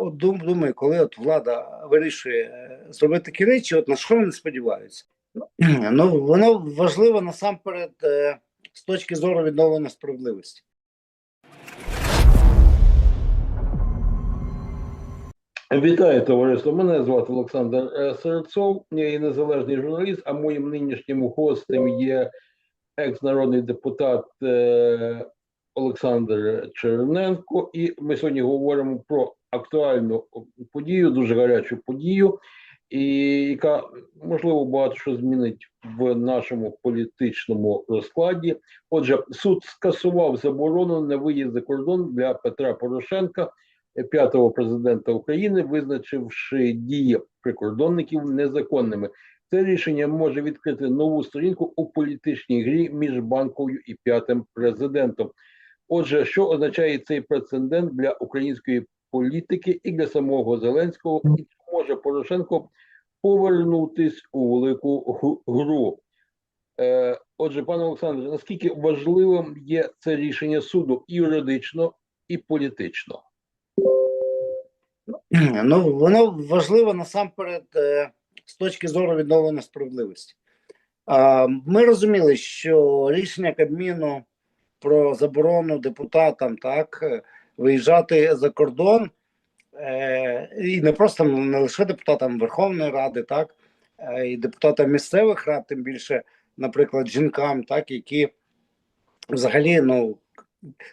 от думаю, коли от влада вирішує е, зробити такі речі, от на що вони сподіваються? Ну воно важливо насамперед е, з точки зору відновлення справедливості. Вітаю, товариство. Мене звати Олександр е, Серцов, я є незалежний журналіст, а моїм нинішнім гостем є екс-народний депутат Олександр Черненко. І ми сьогодні говоримо про актуальну подію, дуже гарячу подію, і яка можливо багато що змінить в нашому політичному розкладі. Отже, суд скасував заборону на виїзд за кордон для Петра Порошенка п'ятого президента України, визначивши дії прикордонників незаконними. Це рішення може відкрити нову сторінку у політичній грі між банкою і п'ятим президентом. Отже, що означає цей прецедент для української політики і для самого Зеленського, і може Порошенко повернутись у велику гру? Е, отже, пане Олександре, наскільки важливим є це рішення суду і юридично, і політично? Ну воно важливо насамперед е, з точки зору відновлення справедливості. Ми розуміли, що рішення Кабміну про заборону депутатам так виїжджати за кордон, е, і не просто не лише депутатам Верховної Ради, так е, і депутатам місцевих рад, тим більше, наприклад, жінкам, так які взагалі ну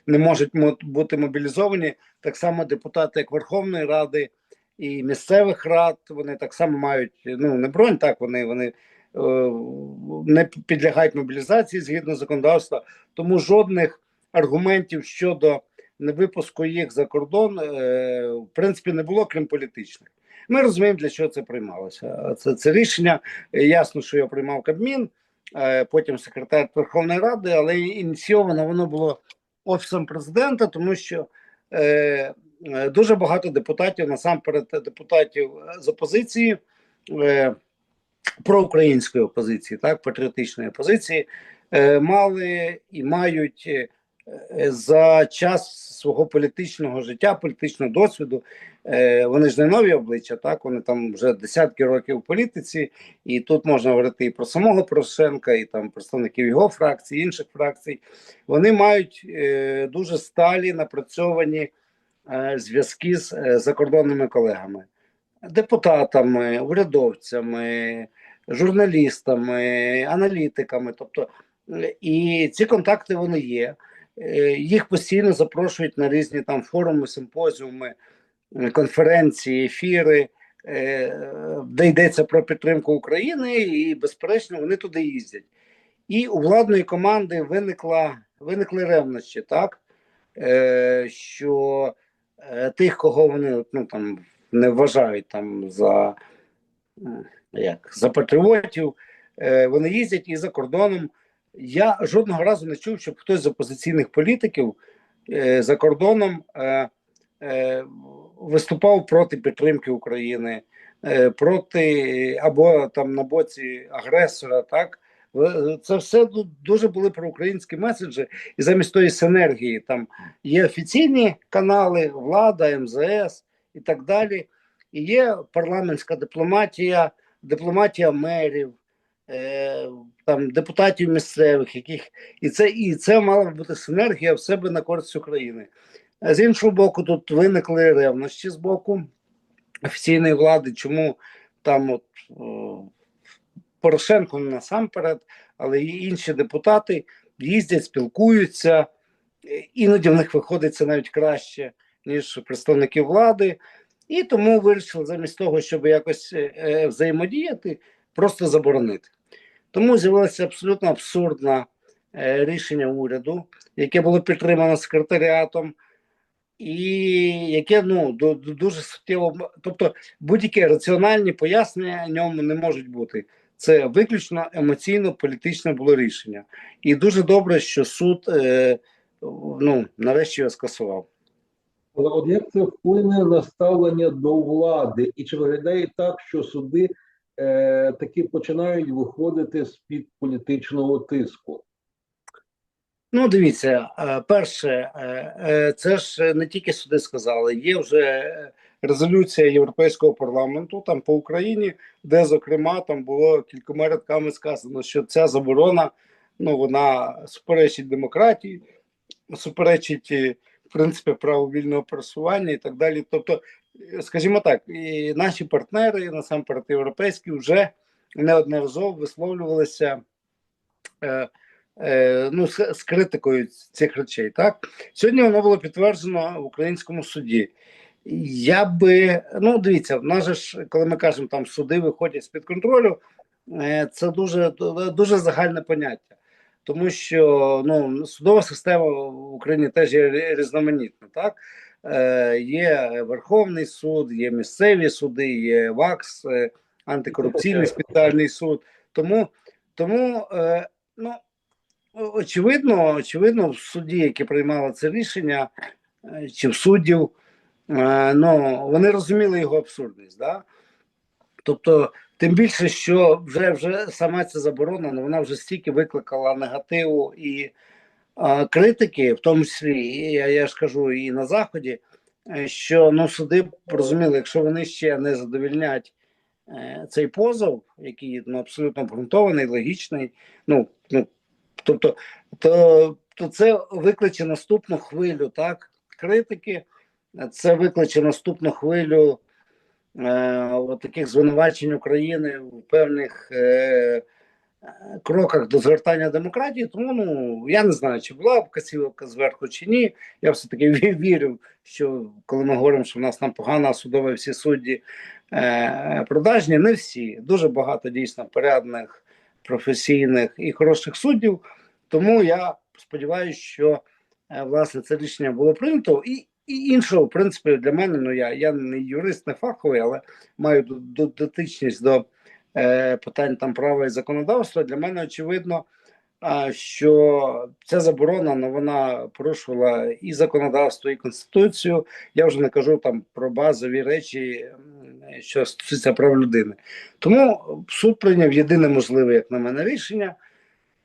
не можуть бути мобілізовані. Так само депутати, як Верховної Ради і місцевих рад, вони так само мають ну не бронь, так вони вони е, не підлягають мобілізації згідно законодавства. Тому жодних аргументів щодо невипуску їх за кордон, е, в принципі, не було, крім політичних. Ми розуміємо, для чого це приймалося. Це, це рішення. Ясно, що його приймав Кабмін, е, потім секретар Верховної Ради, але ініційовано воно було офісом президента, тому що е, дуже багато депутатів, насамперед депутатів з опозиції, е, проукраїнської опозиції, так, патріотичної опозиції, мали і мають за час свого політичного життя, політичного досвіду. Е, вони ж не нові обличчя, так вони там вже десятки років в політиці, і тут можна говорити і про самого Порошенка, і там представників його фракції, інших фракцій. Вони мають е, дуже сталі напрацьовані е, зв'язки з е, закордонними колегами, депутатами, урядовцями, журналістами, аналітиками. Тобто, е, і ці контакти вони є. Е, Їх постійно запрошують на різні там форуми, симпозіуми, е, конференції, ефіри, е, де йдеться про підтримку України, і безперечно вони туди їздять. І у владної команди виникла виникли ревнощі, так що тих, кого вони ну там не вважають там за як за патріотів, вони їздять і за кордоном. Я жодного разу не чув, щоб хтось з опозиційних політиків е, за кордоном е, е, виступав проти підтримки України, проти або там на боці агресора, так. Це все ду- дуже були проукраїнські меседжі, і замість тої синергії там є офіційні канали, влада, МЗС і так далі. І є парламентська дипломатія, дипломатія мерів, е, там депутатів місцевих, яких і це і це мала бути синергія в себе на користь України. З іншого боку, тут виникли ревнощі з боку офіційної влади, чому там от о, Порошенко насамперед, але і інші депутати їздять, спілкуються, е, іноді в них виходить це навіть краще, ніж представники влади. І тому вирішили замість того, щоб якось е, е, взаємодіяти, просто заборонити. Тому з'явилося абсолютно абсурдне е, рішення уряду, яке було підтримано секретаріатом, і яке ну ду- ду- дуже суттєво, тобто будь-які раціональні пояснення ньому не можуть бути. Це виключно емоційно-політичне було рішення. І дуже добре, що суд е, ну, нарешті його скасував. Але от як це вплине на ставлення до влади? І чи виглядає так, що суди е, таки починають виходити з-під політичного тиску? Ну, дивіться, е, перше, е, е, це ж не тільки суди сказали, є вже резолюція Європейського парламенту там по Україні, де зокрема там було кількома рядками сказано, що ця заборона ну вона суперечить демократії, суперечить в принципі праву вільного пересування і так далі. Тобто, скажімо так, і наші партнери, насамперед європейські, вже неодноразово висловлювалися. Е, е, ну, з, з критикою цих речей. Так сьогодні воно було підтверджено в українському суді. Я би ну дивіться, в нас ж, коли ми кажемо, там суди виходять з під контролю, е, це дуже дуже загальне поняття, тому що ну судова система в Україні теж є різноманітна. Так є Верховний суд, є місцеві суди, є ВАКС, е, антикорупційний спеціальний суд. Тому тому е, ну очевидно, очевидно, в суді, яке приймало це рішення, е, чи в суддів, е, ну вони розуміли його абсурдність. Да? Тобто, тим більше, що вже вже сама ця заборона, ну, вона вже стільки викликала негативу і е, критики, в тому числі, я, я ж кажу, і на заході, е, що ну суди розуміли, якщо вони ще не задовільнять е, цей позов, який ну, абсолютно обґрунтований, логічний, ну, ну тобто, то, то це викличе наступну хвилю так, критики, це викличе наступну хвилю е, таких звинувачень України в певних е, кроках до звертання демократії. Тому ну я не знаю, чи була вказівка зверху чи ні. Я все таки вірю, що коли ми говоримо, що в нас там погана судова, всі судді е, продажні, не всі. Дуже багато дійсно порядних, професійних і хороших суддів. Тому я сподіваюся, що е, власне це рішення було прийнято. І, і іншого, в принципі, для мене, ну я, я не юрист, не фаховий, але маю дотичність до питань там права і законодавства. Для мене очевидно, що ця заборона ну, вона порушувала і законодавство, і конституцію. Я вже не кажу там про базові речі, що стосуються прав людини. Тому суд прийняв єдине можливе, як на мене, рішення.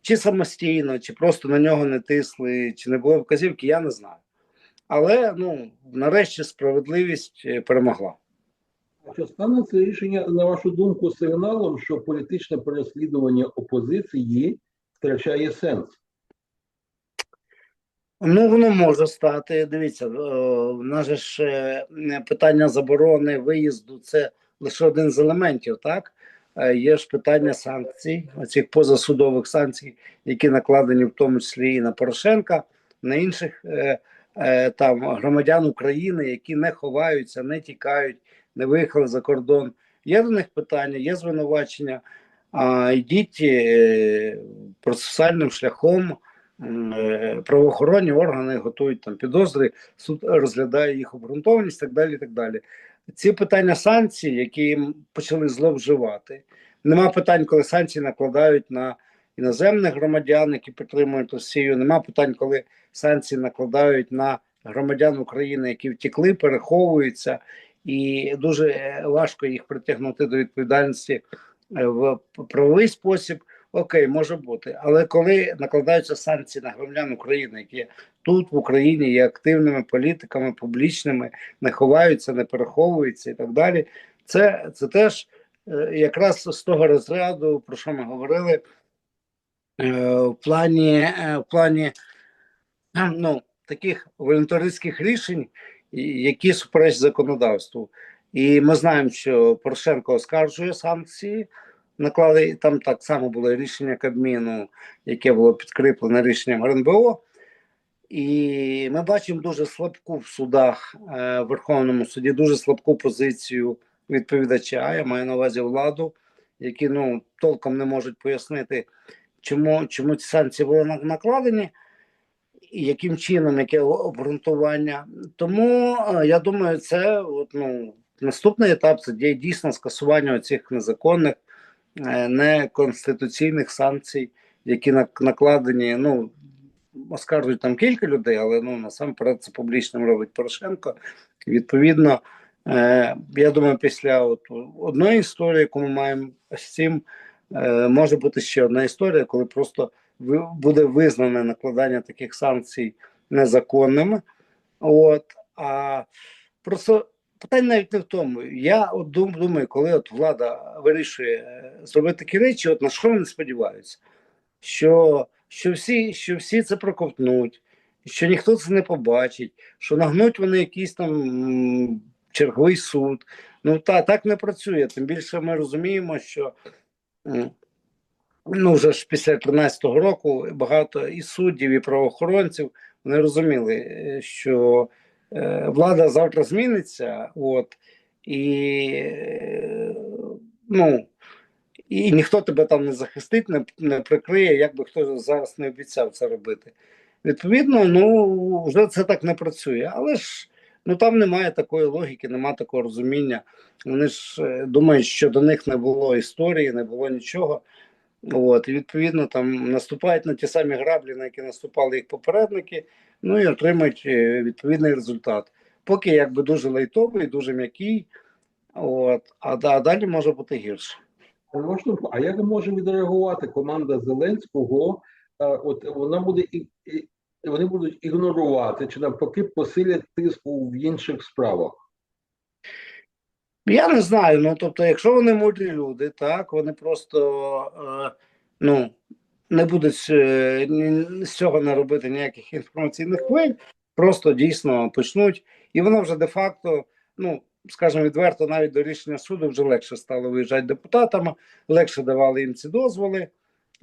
Чи самостійно, чи просто на нього не тисли, чи не було вказівки, я не знаю. Але ну нарешті справедливість е, перемогла. Чи стане це рішення, на вашу думку, сигналом, що політичне переслідування опозиції втрачає сенс? Ну, воно може стати. Дивіться, е, в нас ж е, питання заборони виїзду це лише один з елементів, так? Е, Є ж питання санкцій, оцих позасудових санкцій, які накладені в тому числі і на Порошенка, на інших там громадян України, які не ховаються, не тікають, не виїхали за кордон. Є до них питання, є звинувачення. А йдіть е, процесуальним шляхом. Е, правоохоронні органи готують там підозри, суд розглядає їх обґрунтованість, так далі. так далі. Ці питання санкцій, які їм почали зловживати. Нема питань, коли санкції накладають на іноземних громадян, які підтримують Росію. Нема питань, коли санкції накладають на громадян України, які втекли, переховуються, і дуже е, важко їх притягнути до відповідальності е, в правовий спосіб. Окей, може бути, але коли накладаються санкції на громадян України, які тут в Україні є активними політиками, публічними, не ховаються, не переховуються і так далі, це, це теж е, якраз з того розряду, про що ми говорили, в плані, в плані ну, таких волонтерських рішень, які суперечать законодавству. І ми знаємо, що Порошенко оскаржує санкції наклали там так само було рішення Кабміну, яке було підкріплене рішенням РНБО. І ми бачимо дуже слабку в судах е, в Верховному суді, дуже слабку позицію відповідача. Я маю на увазі владу, які ну толком не можуть пояснити, чому, чому ці санкції були накладені. І яким чином, яке обґрунтування. Тому е, я думаю, це от, ну, наступний етап це дій- дійсно скасування цих незаконних е, неконституційних санкцій, які накладені. Ну оскаржують там кілька людей, але ну насамперед це публічним робить Порошенко. Відповідно, е, я думаю, після от одної історії, яку ми маємо з цим, може бути ще одна історія, коли просто буде визнане накладання таких санкцій незаконними. От а просто питання навіть не в тому. Я от думаю, коли от влада вирішує е, зробити такі речі, от на що вони сподіваються? Що, що, всі, що всі це проковтнуть, що ніхто це не побачить, що нагнуть вони якийсь там черговий суд. Ну та так не працює. Тим більше ми розуміємо, що ну вже ж після 13-го року багато і суддів, і правоохоронців вони розуміли, е, що е, влада завтра зміниться, от і е, ну. І ніхто тебе там не захистить, не, не прикриє, як би хто зараз не обіцяв це робити. Відповідно, ну вже це так не працює. Але ж ну там немає такої логіки, немає такого розуміння. Вони ж е, думають, що до них не було історії, не було нічого. От, і відповідно там наступають на ті самі граблі, на які наступали їх попередники, ну і отримають е, відповідний результат. Поки якби дуже лайтовий, дуже м'який, от, а, а далі може бути гірше. А як може відреагувати команда Зеленського? Е, От вона буде і вони будуть ігнорувати чи навпаки посилять тиску в інших справах. Я не знаю. Ну тобто, якщо вони мудрі люди, так вони просто е, ну не будуть е, з цього не робити ніяких інформаційних хвиль, просто дійсно почнуть, і воно вже де-факто, ну скажімо відверто, навіть до рішення суду вже легше стало виїжджати депутатам, легше давали їм ці дозволи.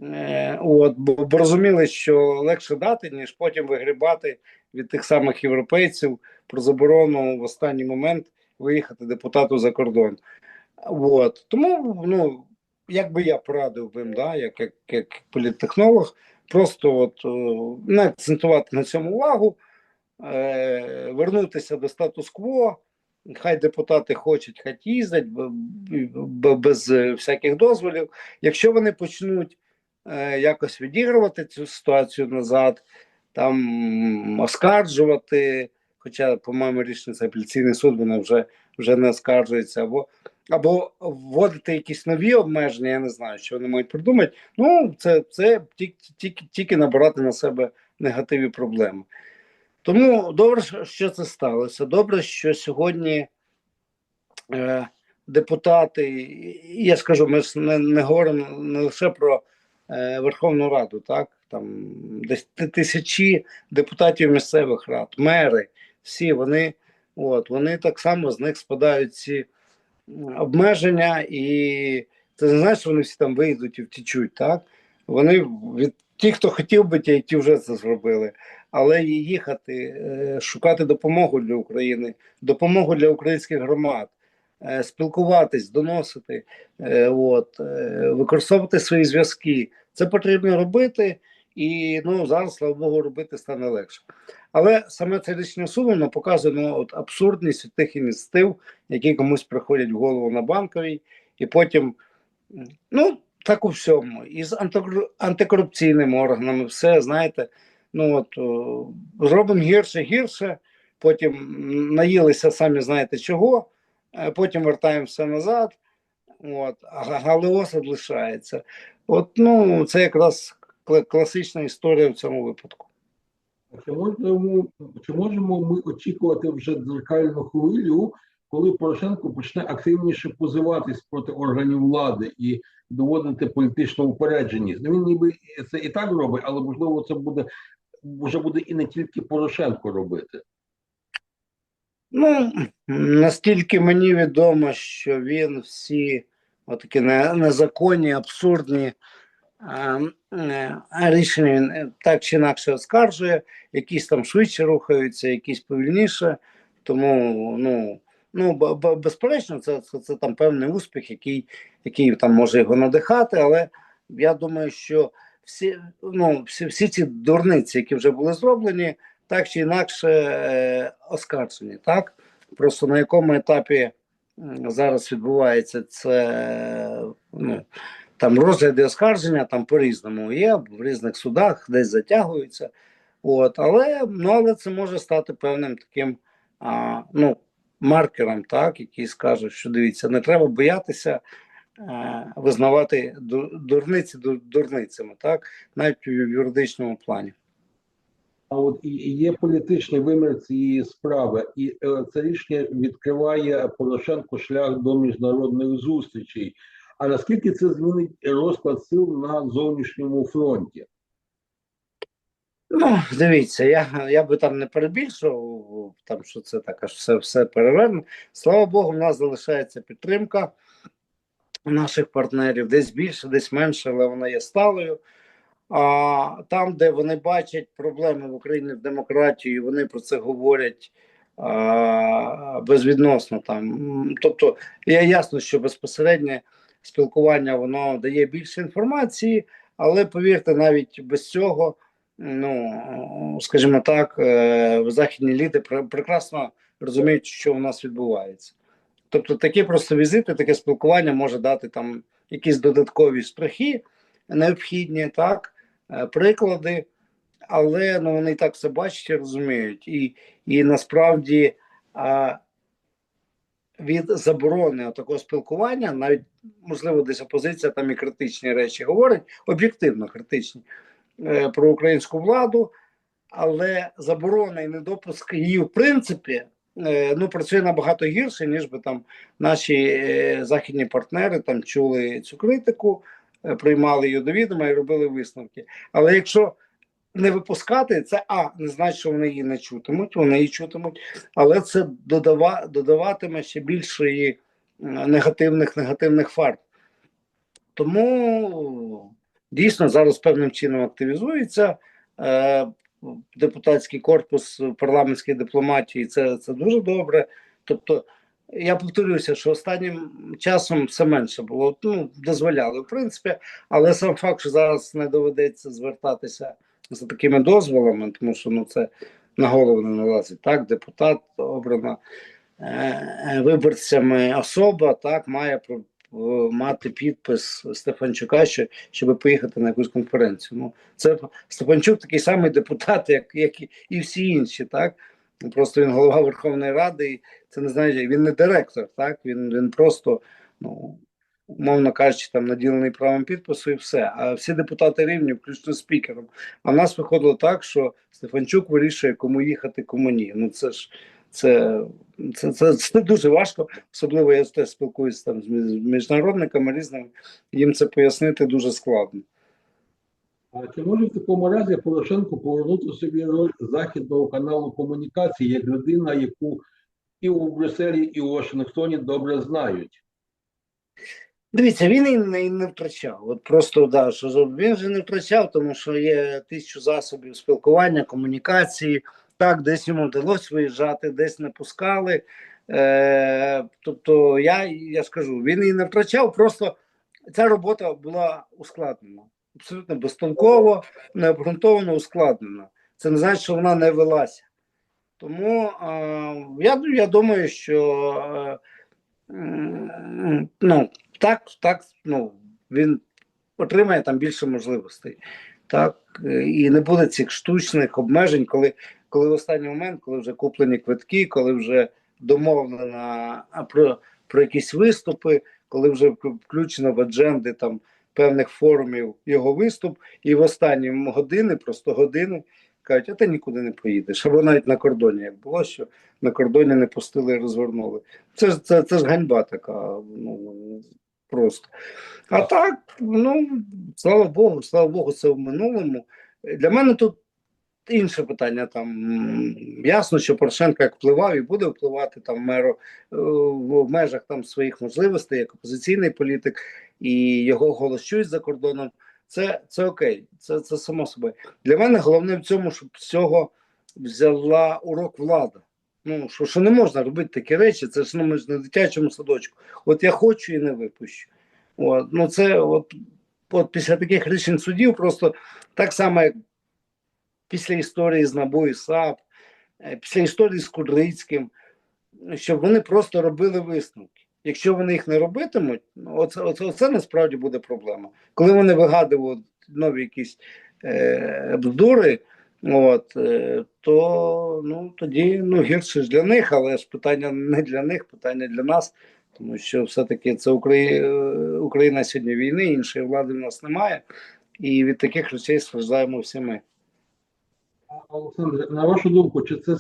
Е, от, бо, бо розуміли, що легше дати, ніж потім вигрібати від тих самих європейців про заборону в останній момент виїхати депутату за кордон. От. Тому, ну, як би я порадив би да, як, як, як політтехнолог, просто от, о, не акцентувати на цьому увагу, е, вернутися до статус-кво. Хай депутати хочуть, хай їздять без е, всяких дозволів. Якщо вони почнуть е, якось відігрувати цю ситуацію назад, там оскаржувати, хоча, по-моєму, рішення апеляційний суд, вони вже, вже не оскаржується, або, або вводити якісь нові обмеження, я не знаю, що вони мають придумати. Ну, це, це тільки, тільки, тільки набирати на себе негативні проблеми. Тому добре, що це сталося. Добре, що сьогодні е, депутати, я скажу, ми ж не, не говоримо не лише про е, Верховну Раду, так там десь тисячі депутатів місцевих рад, мери, всі вони, от вони так само з них спадають ці обмеження, і це не значить, що вони всі там вийдуть і втічуть. Так вони від ті, хто хотів би, ті, ті вже це зробили. Але і їхати, е, шукати допомогу для України, допомогу для українських громад, е, спілкуватись, доносити, е, от, використовувати свої зв'язки. Це потрібно робити, і ну зараз, слава Богу, робити стане легше. Але саме це рішення суду показує ну, от, абсурдність тих ініціатив, які комусь приходять в голову на банковій, і потім, ну, так у всьому, і з антикорупційними органами, все, знаєте, ну от зробимо гірше, гірше, потім наїлися самі знаєте чого, е, потім вертаємо все назад, от, а галеоз лишається. От, ну, це якраз класична історія в цьому випадку. Чи можемо, чи можемо ми очікувати вже дзеркальну хвилю, коли Порошенко почне активніше позиватись проти органів влади і доводити політичну упередженість? Ну він ніби це і так робить, але можливо це буде вже буде і не тільки Порошенко робити. Ну, наскільки мені відомо, що він всі отакі незаконні, абсурдні е, е, рішення він е, так чи інакше оскаржує, якісь там швидше рухаються, якісь повільніше. Тому, ну, ну безперечно, це, це, це там певний успіх, який, який там може його надихати, але я думаю, що всі, ну, всі, всі ці дурниці, які вже були зроблені, так чи інакше е, оскаржені. Так? Просто на якому етапі зараз відбувається це ну, там розгляди оскарження там по-різному є, в різних судах десь затягуються. От, але, ну, але це може стати певним таким а, ну, маркером, так, який скаже, що дивіться, не треба боятися е, визнавати дурниці ду- дурницями, так, навіть в юридичному плані. А от і є політичний вимір цієї справи, і е, це рішення відкриває Порошенку шлях до міжнародних зустрічей. А наскільки це змінить розклад сил на зовнішньому фронті? Ну, дивіться, я, я би там не перебільшував, там, що це так аж все, все переверне. Слава Богу, в нас залишається підтримка наших партнерів, десь більше, десь менше, але вона є сталою. А там, де вони бачать проблеми в Україні в демократії, вони про це говорять а, безвідносно там. Тобто, я ясно, що безпосереднє спілкування воно дає більше інформації, але повірте, навіть без цього ну скажімо так, е, західні ліди пр- прекрасно розуміють, що у нас відбувається. Тобто, такі просто візити, таке спілкування може дати там якісь додаткові штрихи необхідні, так, е, приклади, але ну, вони і так все бачать і розуміють. І, і насправді а, від заборони такого спілкування, навіть можливо, десь опозиція там і критичні речі говорить, об'єктивно критичні е, про українську владу, але заборона і недопуск її, в принципі, е, ну працює набагато гірше, ніж би там наші е, західні партнери там чули цю критику, приймали її до відома і робили висновки. Але якщо не випускати, це а не значить, що вони її не чутимуть, вони її чутимуть, але це додава, додаватиме ще більше негативних негативних фарб. Тому дійсно зараз певним чином активізується е, депутатський корпус парламентської дипломатії. Це, це дуже добре. Тобто, я повторюся, що останнім часом все менше було. Ну, дозволяли, в принципі, але сам факт, що зараз не доведеться звертатися за такими дозволами, тому що ну це на голову не налазить. Так, депутат обрана е, виборцями особа, так має про- в- мати підпис Стефанчука, що, щоб поїхати на якусь конференцію. Ну це Стефанчук такий самий депутат, як, як і- всі інші, так. Просто він голова Верховної Ради, і це не знає, він не директор, так він, він просто, ну умовно кажучи, там наділений правом підпису і все. А всі депутати рівні, включно з спікером. А в нас виходило так, що Стефанчук вирішує, кому їхати, кому ні. Ну це ж це, це, це, це дуже важко. Особливо я теж спілкуюся там з міжнародниками різними. Їм це пояснити дуже складно. А чи може в такому разі Порошенко повернути собі роль західного каналу комунікації як людина, яку і у Брюсселі, і у Вашингтоні добре знають? Дивіться, він і не, і не втрачав. От просто да, що він же не втрачав, тому що є тисячу засобів спілкування, комунікації. Так, десь йому вдалося виїжджати, десь не пускали. Е, тобто, я, я скажу, він і не втрачав, просто ця робота була ускладнена. Абсолютно безтолково, необґрунтовано ускладнена. Це не значить, що вона не велася. Тому е, я, я думаю, що е, ну, так, так, ну, він отримає там більше можливостей. Так, е, і не буде цих штучних обмежень, коли, коли в останній момент, коли вже куплені квитки, коли вже домовлено про, про якісь виступи, коли вже включено в адженди там певних форумів його виступ, і в останні години, просто години, кажуть, а ти нікуди не поїдеш. Або навіть на кордоні, як було, що на кордоні не пустили і розвернули. Це ж це, це ж ганьба така. Ну просто. А так, ну слава Богу, слава Богу, це в минулому. Для мене тут інше питання. Там ясно, що Порошенко як впливав і буде впливати там меру е, в межах там своїх можливостей як опозиційний політик, і його голос чують за кордоном. Це, це окей, це, це само собою. Для мене головне в цьому, щоб з цього взяла урок влада. Ну, що, що не можна робити такі речі, це ж ну, ми ж в дитячому садочку. От я хочу і не випущу. От, ну це от, от після таких рішень судів просто так само, як після історії з НАБУ САП, е, після історії з Кудрицьким, щоб вони просто робили висновки. Якщо вони їх не робитимуть, ну, оце, оце, оце насправді буде проблема. Коли вони вигадують нові якісь е, бздури, от, е, то ну, тоді ну, гірше ж для них, але ж питання не для них, питання для нас. Тому що все-таки це Украї... е, Україна сьогодні війни, іншої влади в нас немає, і від таких речей страждаємо всі ми. Олександр, на вашу думку, чи це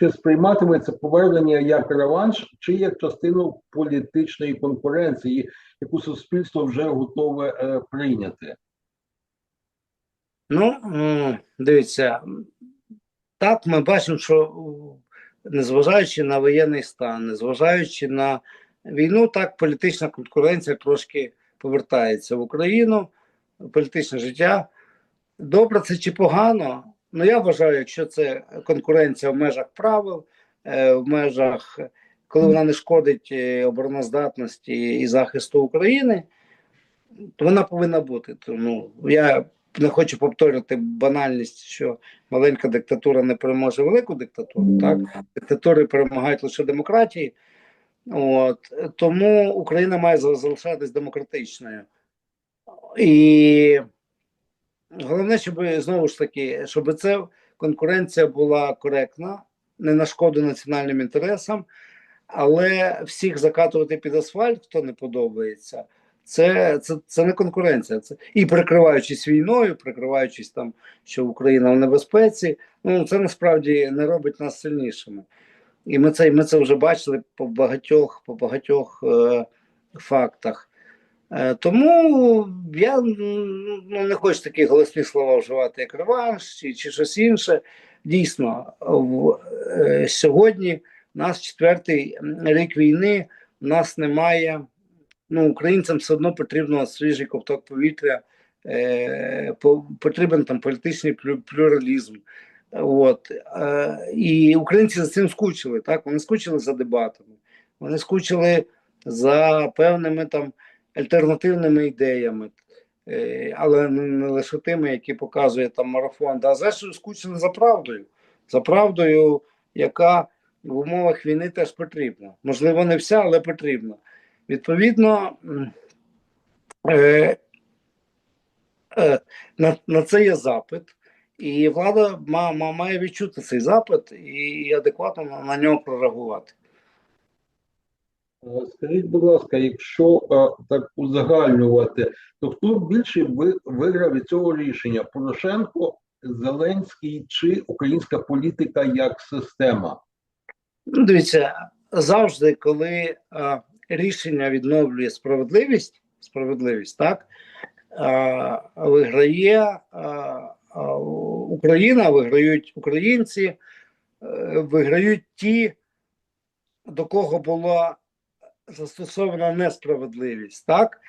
чи сприйматиметься повернення як реванш, чи як частину політичної конкуренції, яку суспільство вже готове е, прийняти? Ну, дивіться, так, ми бачимо, що незважаючи на воєнний стан, незважаючи на війну, так політична конкуренція трошки повертається в Україну, політичне життя. Добре це чи погано? Ну, я вважаю, якщо це конкуренція в межах правил, е, в межах, коли вона не шкодить е, обороноздатності і захисту України, то вона повинна бути. Тому я не хочу повторювати банальність, що маленька диктатура не переможе велику диктатуру. Так, диктатури перемагають лише демократії. От тому Україна має за- залишатись демократичною. І головне, щоб знову ж таки, щоб це конкуренція була коректна, не на шкоду національним інтересам, але всіх закатувати під асфальт, хто не подобається, це, це, це не конкуренція. Це і прикриваючись війною, прикриваючись там, що Україна в небезпеці, ну це насправді не робить нас сильнішими. І ми це, ми це вже бачили по багатьох, по багатьох е, фактах. Е, тому я ну, не хочу такі голосні слова вживати, як реванш чи, чи щось інше. Дійсно, в, е, сьогодні нас четвертий рік війни, нас немає. Ну, українцям все одно потрібно свіжий ковток повітря, е, потрібен там політичний плюралізм. От, е, і українці за цим скучили. Так? Вони скучили за дебатами, вони скучили за певними там альтернативними ідеями, е, але не, лише тими, які показує там марафон. Да, зрештою скучили за правдою, за правдою, яка в умовах війни теж потрібна. Можливо, не вся, але потрібна. Відповідно, е, е, на, на це є запит, і влада ма, ма, має відчути цей запит і адекватно на, нього прореагувати. Е, Скажіть, будь ласка, якщо е, так узагальнювати, то хто більше ви- виграв від цього рішення? Порошенко, Зеленський чи українська політика як система? Ну, дивіться, завжди, коли е, рішення відновлює справедливість, справедливість, так е, виграє е, Україна, виграють українці, е, виграють ті, до кого була застосована несправедливість, так?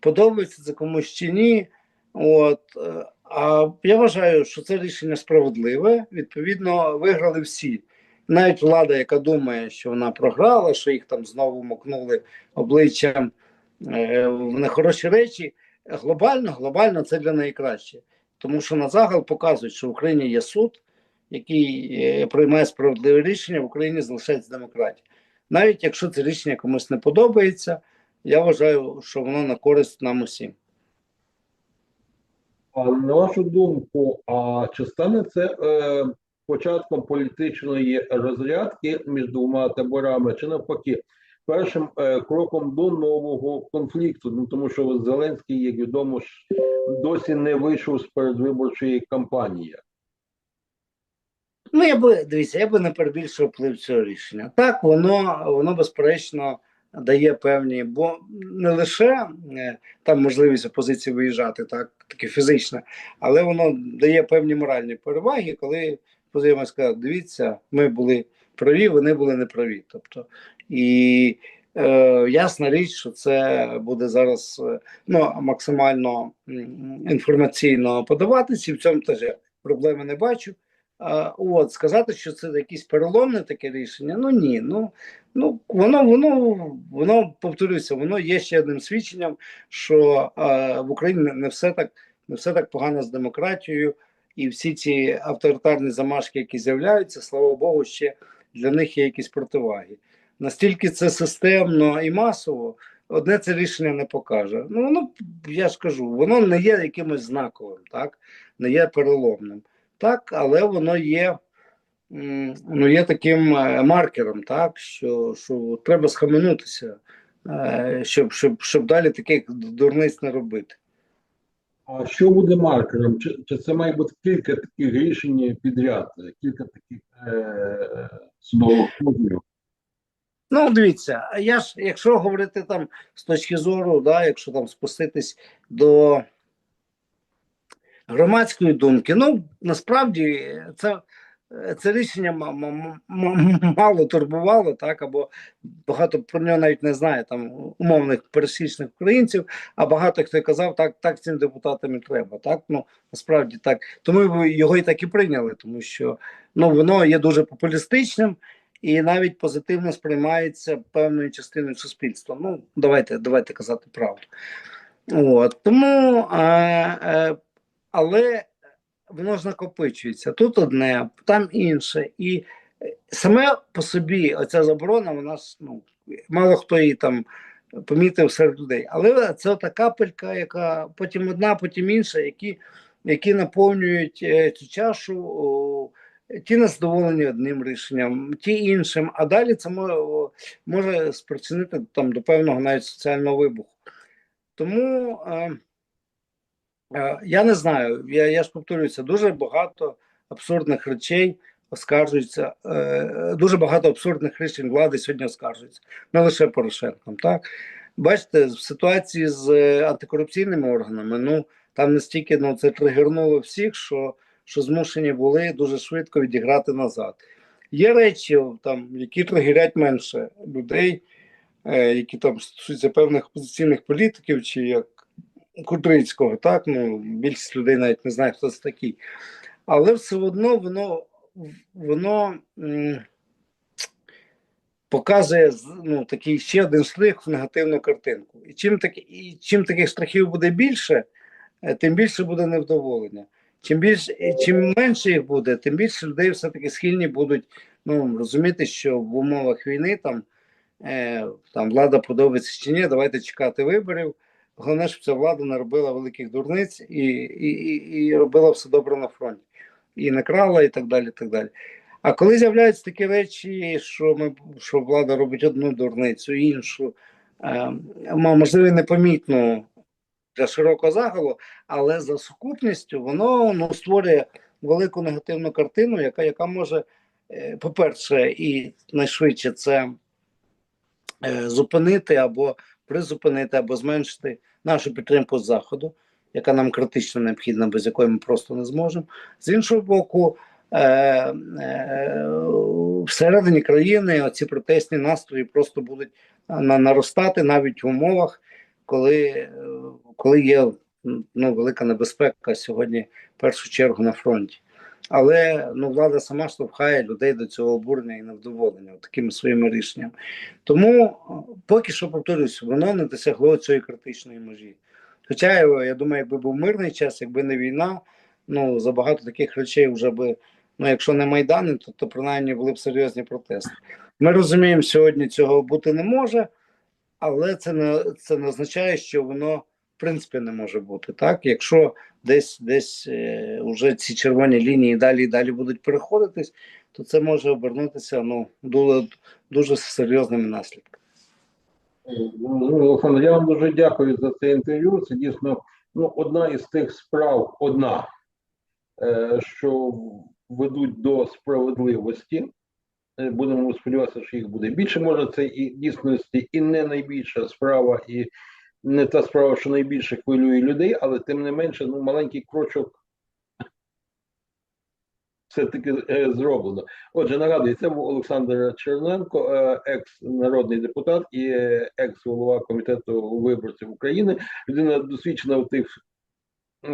Подобається це комусь чи ні. От, е, а я вважаю, що це рішення справедливе. Відповідно, виграли всі навіть влада, яка думає, що вона програла, що їх там знову мокнули обличчям е, в нехороші речі. Глобально, глобально це для неї краще. Тому що на загал показують, що в Україні є суд, який е, приймає справедливе рішення, в Україні залишається демократія. Навіть якщо це рішення комусь не подобається, я вважаю, що воно на користь нам усім. А на вашу думку, а чи стане це е, початком політичної розрядки між двома таборами, чи навпаки, першим е, кроком до нового конфлікту? Ну тому що Зеленський, як відомо, досі не вийшов з передвиборчої кампанії. Ну, я би дивіться, я би не перебільшив вплив цього рішення. Так, воно, воно безперечно дає певні, бо не лише е, там можливість опозиції виїжджати, так, таке фізичне, але воно дає певні моральні переваги, коли позиція може сказати, дивіться, ми були праві, вони були неправі. Тобто, і е, ясна річ, що це буде зараз е, ну, максимально інформаційно подаватися, і в цьому теж я проблеми не бачу. От сказати, що це якесь переломне таке рішення. Ну ні, ну ну воно воно воно повторюся, воно є ще одним свідченням, що а, в Україні не все так не все так погано з демократією, і всі ці авторитарні замашки, які з'являються, слава Богу, ще для них є якісь противаги. Настільки це системно і масово, одне це рішення не покаже. Ну воно я ж кажу, воно не є якимось знаковим, так не є переломним. Так, але воно є, ну, є таким е, маркером, так, що, що треба схаменутися, е, щоб, щоб, щоб далі таких дурниць не робити. А що буде маркером? Чи, чи це має бути кілька таких рішень підряд, кілька таких е, судових судів? Ну, дивіться, я ж, якщо говорити там з точки зору, да, якщо там спуститись до громадської думки, ну насправді це, це рішення мало турбувало, так, або багато про нього навіть не знає там умовних пересічних українців, а багато хто казав, так, так цим депутатам і треба. Так, ну насправді так. Тому його і так і прийняли, тому що ну, воно є дуже популістичним і навіть позитивно сприймається певною частиною суспільства. Ну, давайте, давайте казати правду. От, тому, е, е, але воно ж накопичується. Тут одне, там інше. І е, саме по собі оця заборона, вона ж ну, мало хто її там помітив серед людей. Але це та капелька, яка потім одна, потім інша, які, які наповнюють е, цю чашу. о, Ті незадоволені одним рішенням, ті іншим, а далі це може, може спричинити там до певного навіть соціального вибуху. Тому е, я не знаю, я, я ж повторююся, дуже багато абсурдних речей оскаржується, е, дуже багато абсурдних рішень влади сьогодні оскаржується, не лише Порошенком. Так бачите, в ситуації з е, антикорупційними органами, ну там настільки ну, це тригернуло всіх, що що змушені були дуже швидко відіграти назад. Є речі, там, які тригерять менше людей, е, які там стосуються певних опозиційних політиків, чи як Кудрицького, так, ну, більшість людей навіть не знає, хто це такий. Але все одно воно, воно показує ну, такий ще один штрих в негативну картинку. І чим, так, і чим таких штрихів буде більше, е, тим більше буде невдоволення. Чим більше, чим менше їх буде, тим більше людей все-таки схильні будуть ну, розуміти, що в умовах війни там, е, там влада подобається чи ні, давайте чекати виборів. Головне, щоб ця влада не робила великих дурниць і, і, і, і робила все добре на фронті. І не крала, і так далі. І так далі. А коли з'являються такі речі, що ми що влада робить одну дурницю, іншу, е, можливо, непомітну для широкого загалу, але за сукупністю воно ну, створює велику негативну картину, яка, яка може, е, по-перше, і найшвидше це е, зупинити або призупинити, або зменшити нашу підтримку заходу, яка нам критично необхідна, без якої ми просто не зможемо. З іншого боку, е, е, всередині країни ці протестні настрої просто будуть на, наростати навіть в умовах, коли, е, коли є ну, велика небезпека сьогодні, в першу чергу, на фронті. Але ну, влада сама штовхає людей до цього обурення і невдоволення такими своїми рішеннями. Тому е, поки що повторюсь, воно не досягло цієї критичної межі. Хоча е, я думаю, якби був мирний час, якби не війна, ну за багато таких речей вже би, ну якщо не майдани, то, то принаймні були б серйозні протести. Ми розуміємо, сьогодні цього бути не може, але це не це не означає, що воно принципі не може бути. Так, якщо десь десь е, вже ці червоні лінії далі і далі будуть переходитись, то це може обернутися ну дуже, дуже серйозними наслідками. Ну, Олександр, я вам дуже дякую за це інтерв'ю. Це дійсно ну, одна із тих справ, одна, е, що ведуть до справедливості. Е, Будемо сподіватися, що їх буде більше. Може, це і дійсності і не найбільша справа, і не та справа, що найбільше хвилює людей, але тим не менше, ну, маленький крочок все-таки е, зроблено. Отже, нагадую, це був Олександр Черненко, е, екс-народний депутат і екс-голова комітету виборців України. Людина досвідчена в тих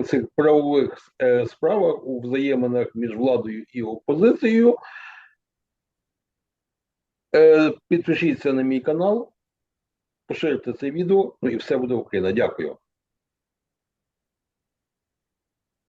цих правових е, справах у взаєминах між владою і опозицією. Підпишіться на мій канал, поширте це відео, ну і все буде Україна. Дякую.